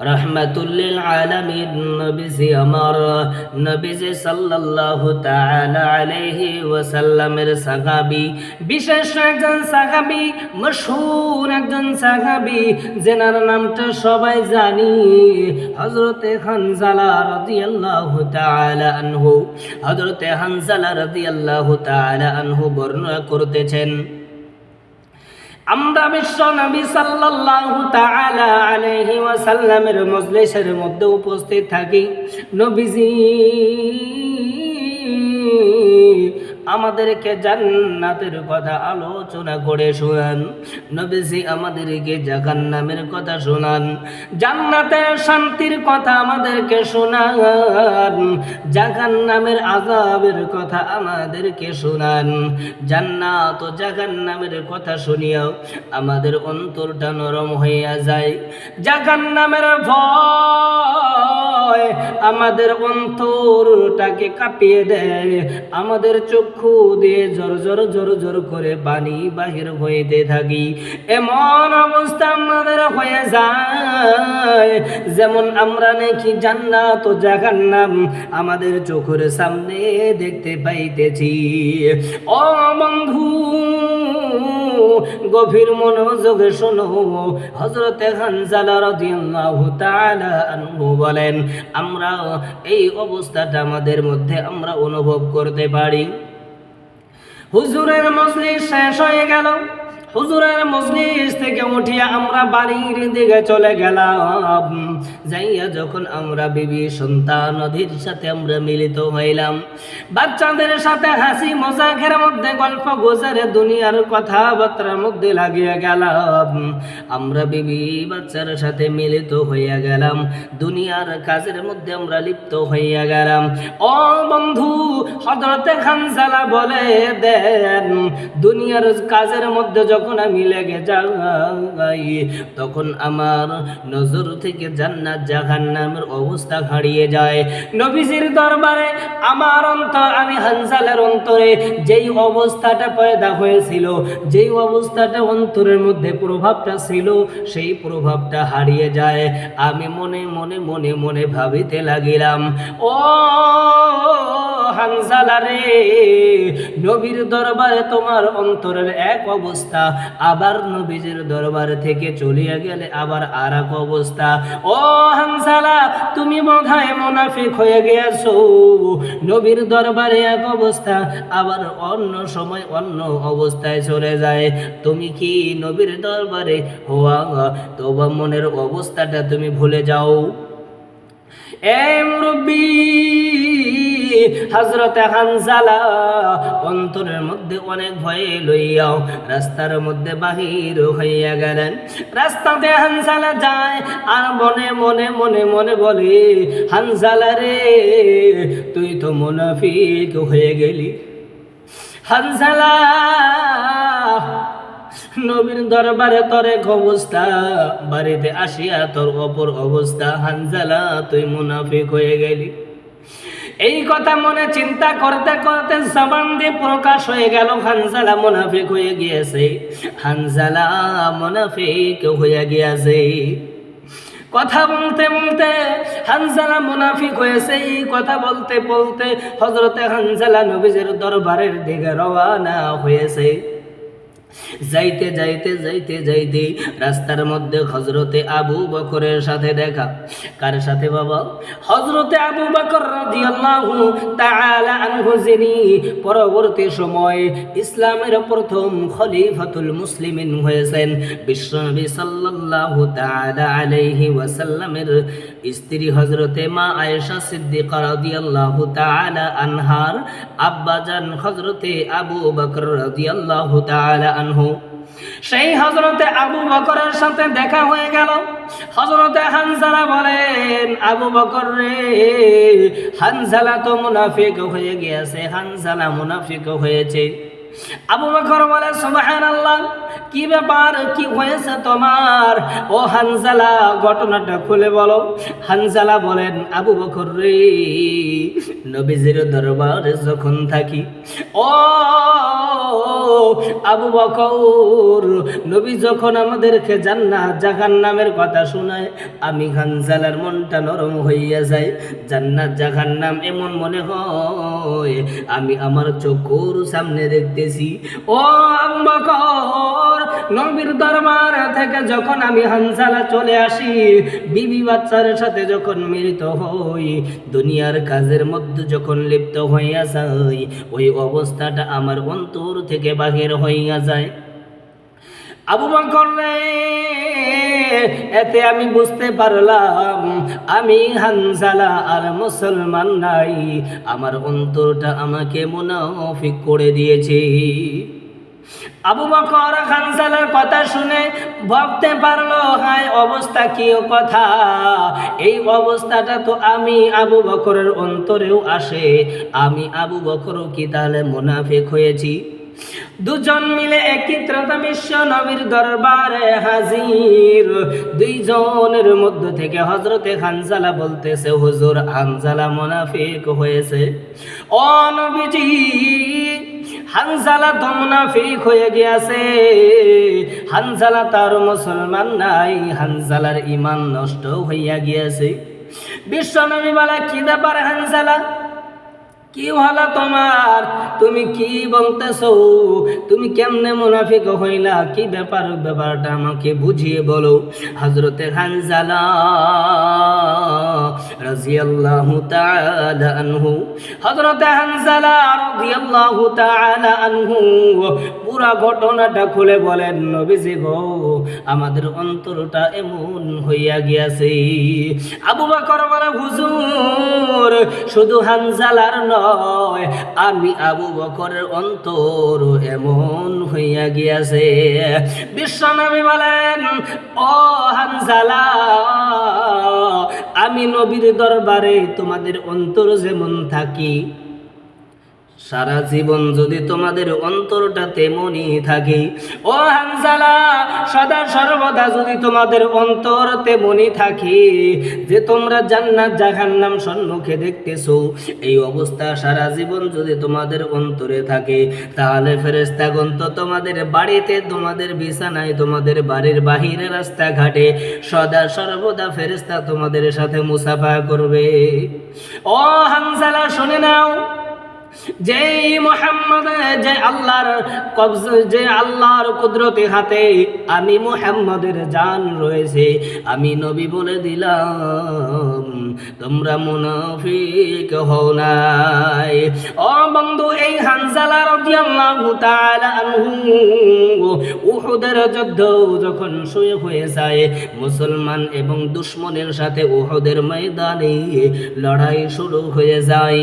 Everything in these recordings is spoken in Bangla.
রহমাতুল্লিল আলাইহি ওয়াসাল্লামের সাহাবী, বিশেষ একজন একজন যেনার নামটা সবাই জানি, হযরতে হানজালা রাদিয়াল্লাহু তাআলা আনহু। হানজালা রাদিয়াল্লাহু তাআলা বর্ণনা করতেছেন আমরা বিশ্ব নবী সাল্লাল্লাহু তাআলা আলাইহি ওয়াসাল্লামের মজলিসের মধ্যে উপস্থিত থাকি। নবীজি আমাদেরকে জান্নাতের কথা আলোচনা করে শোনান। নবীজি আমাদেরকে জাহান্নামের কথা শোনান। জান্নাতের শান্তির কথা আমাদেরকে শোনান। জাহান্নামের আযাবের কথা আমাদেরকে শোনান। জান্নাত ও জাহান্নামের কথা শুনিয়াও আমাদের অন্তরটা নরম হইয়া যায়। জাহান্নামের ভয় আমাদের অন্তরটাকে কাঁপিয়ে দেয়, আমাদের চক্ষু দিয়ে জোর জোর জোর জোর করে পানি বাহির হইতে থাকি। এমন অবস্থা আমাদের হয়ে যায়, যেমন আমরা নাকি জান্নাত ও জাহান্নাম আমাদের চোখের সামনে দেখতে পাইতেছি। ও বন্ধু, গভীর মনোযোগে শোনো হজরতে হানজালা রাদিয়াল্লাহু তাআলা আনহু বলেন আমরা এই অবস্থাটা আমাদের মধ্যে আমরা অনুভব করতে পারি। হুজুরের মজলিস শেষ হয়ে গেল। হুজুরের মজলিস থেকে উঠিয়া আমরা বাড়ির দিকে চলে গেলাম। যাইয়া যখন আমরা বিবি, সন্তান অধীর সাথে আমরা মিলিত হইলাম। বাচ্চাদের সাথে হাসি, মজাকের মধ্যে গল্প, গোজারে দুনিয়ার কথাবার্তার মধ্যে লাগিয়ে গেলাম। আমরা বিবি, বাচ্চার সাথে মিলিত হইয়া গেলাম। দুনিয়ার কাজের মধ্যে আমরা লিপ্ত হইয়া গেলাম। ও বন্ধু হজরতে খানসালা বলে দেন, দুনিয়ার কাজের মধ্যে যখন আমি লেগে যাই, তখন আমার নজর থেকে জান্নাত জাহান্নামের অবস্থা হারিয়ে যায়। নবীজির দরবারে আমার অন্তর, আমি হানসালের অন্তরে যেই অবস্থাটা পয়দা হয়েছিল, যেই অবস্থাটা অন্তরের মধ্যে প্রভাবটা ছিল, সেই প্রভাবটা হারিয়ে যায়। আমি মনে মনে মনে মনে ভাবিতে লাগিলাম, ও হানজালা রে। নবীর দরবারে তোমার অন্তরের এক অবস্থা, আবার নবীজির দরবার থেকে চলিয়া গেলে আবার আর এক অবস্থা। ও হানজালা, তুমি বোধহয় মোনাফিক হয়ে গেছো নবীর দরবারে এক অবস্থা, আবার অন্য সময় অন্য অবস্থায় চলে যায়। তুমি কি নবীর দরবারে? হওয়া তোমা মনের অবস্থাটা তুমি ভুলে যাও। এ মুরব্বী হজরতে হানজালা অন্তরের মধ্যে অনেক ভয়ে লইয়াও রাস্তার মধ্যে বাহির হইয়া গেলেন। রাস্তাতে হানজালা যায় আর মনে মনে মনে মনে বলে, হানজালা রে, তুই তো মুনাফিক হয়ে গেলি। হানজালা, নবীর দরবারে তোর এক অবস্থা বাড়িতে আসিয়া তোর অপর অবস্থা। হানজালা, তুই মুনাফিক হয়ে গেলি। এই কথা মনে চিন্তা করতে করতে জবান দিয়ে প্রকাশ হয়ে গেল, হানজালা মুনাফিক হয়ে গিয়েছে। হানজালা মুনাফিক হয়ে গিয়েছে। কথা বলতে বলতে হানজালা মুনাফিক হয়েছে। এই কথা বলতে বলতে হজরতে হানজালা নবীজের দরবারের দিকে রওয়ানা হয়েছে। যাইতে যাইতে যাইতে যাইতে রাস্তার মধ্যে হজরতে আবু বকরের সাথে দেখা। কার সাথে বাবা? হজরতে আবু বকর রাদিয়াল্লাহু তাআলা আনহু, যিনি পরবর্তী সময় ইসলামের প্রথম খলিফাতুল মুসলিমিন হয়েছেন। বিশ্বনবী সাল্লাল্লাহু তাআলা আলাইহি ওয়াসাল্লামের স্ত্রী হজরতে মা আয়েশা সিদ্দিকা রাদিয়াল্লাহু তাআলা আনহার আব্বাজান হজরতে আবু বকর রাদিয়াল্লাহু তাআলা আনহু। সেই হজরতে আবু বকরের সাথে দেখা হয়ে গেল। হজরতে হানজালা বলেন, আবু বকর রে, হানজালা তো মুনাফিক হয়ে গিয়েছে, হানজালা মুনাফিক হয়েছে। আবু বকর বলে, সুবহানাল্লাহ। কি ব্যাপার? কি হয়েছে তোমার? ও হানজালা, ঘটনাটা খুলে বলো। হানজালা বলেন, আবু বকর রে, নবীজির দরবারে যখন থাকি, ও আবু বকর, নবী যখন আমাদেরকে জান্নাত, জাহান্নামের কথা শোনায়, আমি হানজালার মনটা নরম হইয়া যায় জান্নাত, জাহান্নাম এমন মনে হয়, আমি আমার চোখের সামনে দেখতেছি। ও আবু বকর নবীর দরবার থেকে যখন আমি হানসালা চলে আসি, বিবি বাচ্চার সাথে যখন মিলিত হই, দুনিয়ার কাজের মধ্যে যখন লিপ্ত হইয়া যাই, ওই অবস্থাটা আমার অন্তর থেকে বাহির হইয়া যায়। আবু বকর এতে আমি বুঝতে পারলাম, আমি হানজালা আর মুসলমান নাই, আমার অন্তরটা আমাকে মুনাফিক করে দিয়েছে। আবু বকর হানজালার কথা শুনে ভাবতে পারল, হায়, অবস্থা কি কথা? এই অবস্থাটা তো আমি আবু বকরের অন্তরেও আসে। আমি আবু বকরও কি তাহলে মুনাফিক হয়েছি? দুজন মিলে একত্রতা বিশ্ব নবীর দরবারে হাজির। দুইজনের মধ্য থেকে হজরতে হানজালা বলতেছে, হুজুর হানজালা মুনাফিক হয়েছে। ও নবীজি হানজালা দমনা ফিক হয়ে গিয়াছে। হানজালা তার মুসলমান নাই, হানজালার ইমান নষ্ট হইয়া গিয়াছে। বিশ্ব নবী বলে, কি ব্যাপার হানজালা? কি হলো তোমার? তুমি কি বলতেছ? তুমি কেমনে মুনাফিক হইলা? কি ব্যাপার? ব্যাপারটা আমাকে বুঝিয়ে বলো। হজরতে হানজালা রাজিয়াল্লাহু তাআলা আনহু, হযরত হানজালা রাদিয়াল্লাহু তাআলা আনহু পুরা ঘটনাটা খুলে বলেন নবীজি গো, আমাদের অন্তরটা এমন হইয়া গিয়াছে। আবু বকর বলে, হুজুর, শুধু হানজালার নয়, আমি আবু বকরের অন্তর এমন হইয়া গিয়াছে। বিশ্বনবী বলেন, ও হানজালা, আমি নবীর দরবারে তোমাদের অন্তর যেমন থাকি সারা জীবন যদি তোমাদের অন্তরটা তেমনই থাকে। ও হানজালা সদা সর্বদা যদি তোমাদের অন্তর তেমনই থাকে, যে তোমরা জান্নাত, জাহান্নাম সম্মুখে দেখতেছো, এই অবস্থা সারা জীবন যদি তোমাদের অন্তরে থাকে, তাহলে ফেরেস্তাগণ তো তোমাদের বাড়িতে, তোমাদের বিছানায়, তোমাদের বাড়ির বাহিরে রাস্তাঘাটে সদা সর্বদা ফেরেস্তা তোমাদের সাথে মুসাফা করবে। ও হানজালা শুনে নাও। যে মোহাম্মদ যে আল্লাহর কবজ যে আল্লাহর কুদরতি হাতে আমি মোহাম্মদের জান রয়েছে, আমি নবী বলে দিলাম, তোমরা মুনাফিক হও নাই। ও বন্ধু, এই হানজালা রাদিয়াল্লাহু তাআলা আনহু, উহুদের যুদ্ধ যখন শুয়ে হয়ে যায়, মুসলমান এবং দুশমনের সাথে উহুদের ময়দানে লড়াই শুরু হয়ে যায়।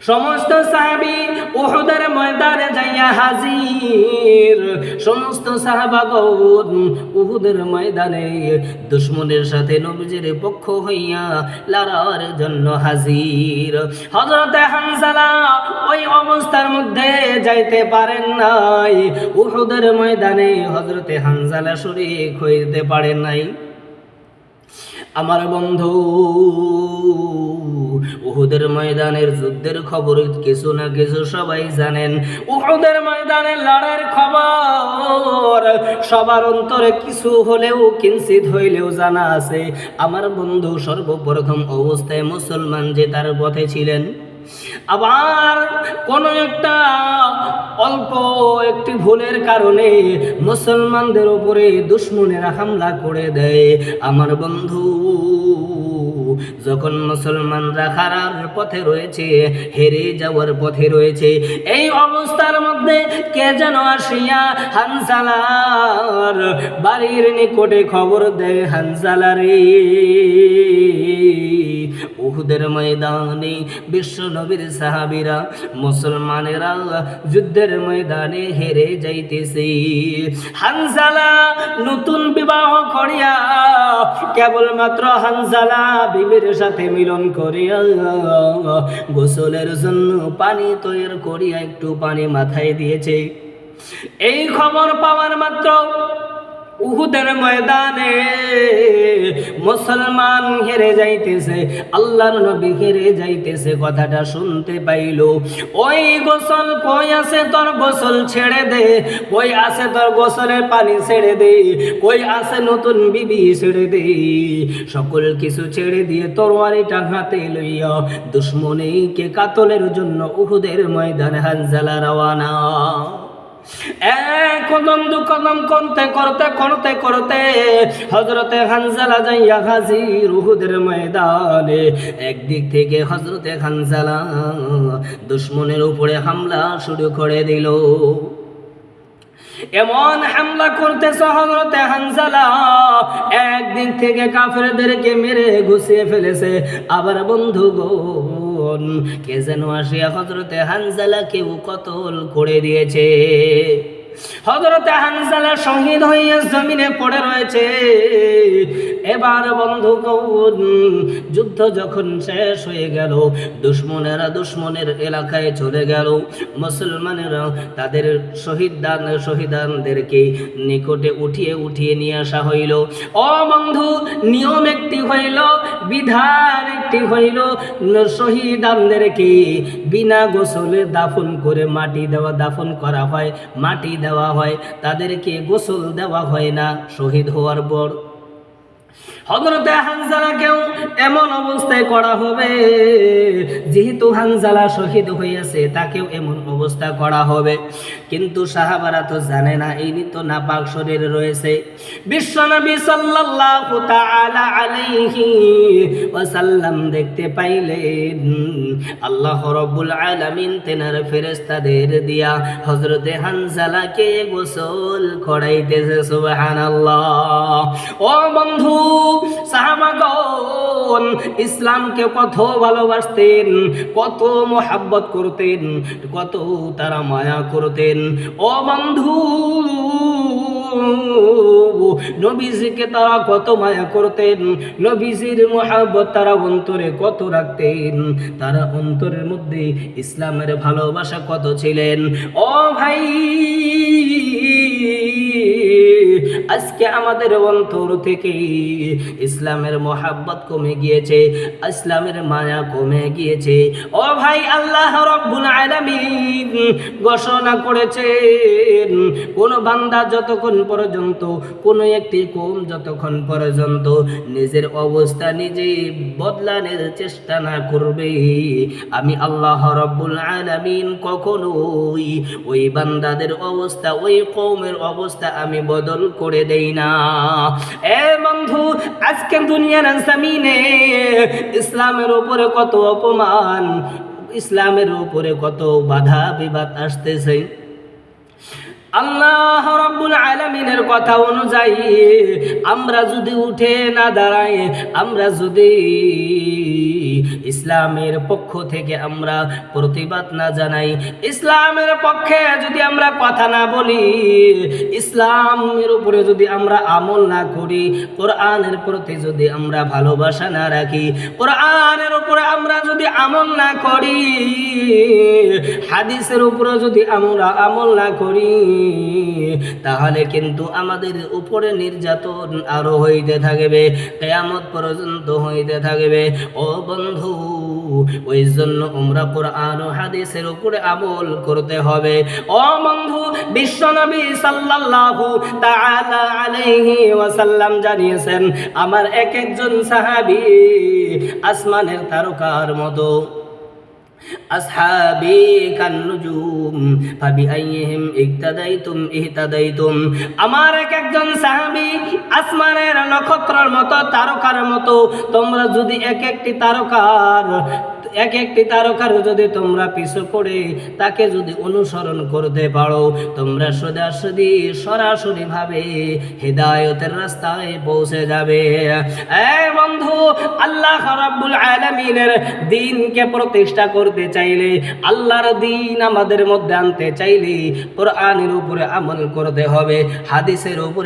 সমস্ত সাহাবি উহুদের ময়দানে যাইয়া হাজির। সমস্ত সাহাবাগণ উহুদের ময়দানে দুশ্মনের সাথে নবীজির পক্ষ হইয়া লড়ার জন্য হাজির। হযরতে হানজালা ওই অবস্থার মধ্যে যাইতে পারেন নাই। উহুদের ময়দানে হযরতে হানজালা শরীক হইতে পারেন নাই। আমার বন্ধু। উহুদের ময়দানের যুদ্ধের খবর কিছু না কিছু সবাই জানেন। উহুদের ময়দানের লড়াইয়ের খবর সবার অন্তরে কিছু হলেও কিঞ্চিত হইলেও জানা আছে। আমার বন্ধু সর্বপ্রথম অবস্থায় মুসলমান যে তার পথে ছিলেন। আবার কোন একটা অল্প একটি ভুলের কারণে মুসলমানদের উপরে দুশ্মনেরা হামলা করে দেয়। আমার বন্ধু যখন মুসলমানরা হারার পথে রয়েছে, হেরে যাওয়ার পথে রয়েছে, এই অবস্থার মধ্যে কে যেন আসিয়া হানসালার বাড়ির নিকটে খবর দেয় হানসালারে উহুদের ময়দানে বিশ্ব নবীর সাহাবিরা, মুসলমানেরা যুদ্ধের ময়দানে হেরে যাইতেছে। হানজালা নতুন বিবাহ করিয়া কেবলমাত্র হানজালা বিবির সাথে মিলন করিয়া গোসলের জন্য পানি তৈর করিয়া একটু পানি মাথায় দিয়েছে। এই খবর পাওয়ার মাত্র উহুদের ময়দানে মুসলমান হেরে যাইতেছে, আল্লাহর নবী হেরে যাইতেছে, কথাটা শুনতে পাইল। ওই গোসল কই আছে তোর গোসল ছেড়ে দে, কই আছে তোর গোসলের পানি ছেড়ে দে, কই আছে নতুন বিবি ছেড়ে দে। সকল কিছু ছেড়ে দিয়ে তরোয়ারিটা হাতে লইয়া দুশ্মনীকে কাতলের জন্য উহুদের ময়দানে হানজালা রওয়ানা। এক কদম দু কদম করতে করতে করতে করতে হজরতে হানজালা যাইয়া হাজির উহুদের ময়দানে একদিক থেকে হজরতে হানজালা দুশ্মনের উপরে হামলা শুরু করে দিল। এমন হামলা করতেছে হজরতে হানজালা, একদিক থেকে কাফেরদেরকে মেরে ঘুষিয়ে ফেলেছে। আবার বন্ধুগণ কে যেন আসিয়া হজরতে হানজালা কেউ কতল করে দিয়েছে। হজরতে হানজালা শহীদ হইয়া জমিনে পড়ে রয়েছে। এবার বন্ধুগণ যুদ্ধ যখন শেষ হয়ে গেল, দুশ্মনেরা দুশ্মনের এলাকায় চলে গেল। মুসলমানেরা তাদের শহীদ দান শহীদানদেরকে নিকটে উঠিয়ে উঠিয়ে নিয়ে আসা হইল। ও বন্ধু, নিয়ম একটি হইল, বিধান একটি হইল, শহীদানদেরকে বিনা গোসলে দাফন করে মাটি দেওয়া, দাফন করা হয়, মাটি দেওয়া হয়, তাদেরকে গোসল দেওয়া হয় না। শহীদ হওয়ার পর হজরতে হানজালাকেও এমন অবস্থায় করা হবে, যেহেতু হানজালা শহীদ হইয়াছে, তাকেও এমন অবস্থা করা হবে। কিন্তু সাহাবারা তো জানে না, এই তো নাপাক শরীর রয়েছে। বিশ্বনবী সাল্লাল্লাহু তাআলা আলাইহি ওয়াসাল্লাম দেখতে পাইলেন, আল্লাহ রাব্বুল আলামিন তেনার ফেরেশতাদের দিয়া হযরতে হানজালাকে গোসল করাইতেছে, সুবহানাল্লাহ। ও বন্ধু ইসলামকে কত ভালোবাসতেন, কত মোহাব্বত করতেন, কত তারা মায়া করতেন। ও বন্ধু, নবীজিকে তারা কত মায়া করতেন, নবীজির মোহাব্বত তারা অন্তরে কত রাখতেন, তারা অন্তরের মধ্যে ইসলামের ভালোবাসা কত ছিলেন। ও ভাই আজকে আমাদের অন্তর থেকে ইসলামের মোহাব্বত কমে গিয়েছে, ইসলামের মায়া কমে গিয়েছে। ও ভাই আল্লাহ রব্বুল আলামিন ঘোষণা করেছেন, কোন বান্দা যতক্ষণ পর্যন্ত, কোন একটি কম যতক্ষণ পর্যন্ত নিজের অবস্থা নিজে বদলানোর চেষ্টা না করবে, আমি আল্লাহ রব্বুল আলামিন কখনোই ওই বান্দাদের অবস্থা, ওই কৌমের অবস্থা আমি বদল করে দেই না এ বন্ধু, আজকে দুনিয়ার জামিনে ইসলামের উপরে কত অপমান, ইসলামের উপরে কত বাধা বিবাদ আসতেছে। আল্লাহ রব্বুল আলমিনের কথা অনুযায়ী আমরা যদি উঠে না দাঁড়াই, আমরা যদি ইসলামের পক্ষ থেকে আমরা প্রতিবাদ না জানাই। ইসলামের পক্ষে যদি আমরা কথা না বলি, ইসলামের উপরে যদি আমরা আমল না করি, কোরআনের প্রতি যদি আমরা ভালোবাসা না রাখি, কোরআনের উপরে আমরা যদি আমল না করি, হাদিসের উপরে যদি আমরা আমল না করি, তাহলে কিন্তু আমাদের উপরে নির্যাতন আরও হইতে থাকবে, কেয়ামত পর্যন্ত হইতে থাকবে। ও বন্ধু ওই জন্য আমরা কোরআন ও হাদিসের উপরে আমল করতে হবে। ও বন্ধু বিশ্বনবী সাল্লাল্লাহু তাআলা আলাইহি ওয়াসাল্লাম জানিয়েছেন, আমার এক একজন সাহাবী আসমানের তারকার মতো। একজন সাহাবী আসমানের নক্ষত্রের মতো, তারকার মতো। তোমরা যদি এক একটি তারকার, এক একটি তারকার যদি তোমরা পিছু করে তাকে যদি অনুসরণ করতে পারো, তোমরা সোজাসুজি সরাসরি ভাবে হৃদায়তের রাস্তায় পৌঁছে যাবে। এ বন্ধু, আল্লাহ রাব্বুল আলামিনের দিনকে প্রতিষ্ঠা করতে চাইলে, আল্লাহর দিন আমাদের মধ্যে আনতে চাইলে, কোরআনের উপরে আমল করতে হবে, হাদিসের উপরে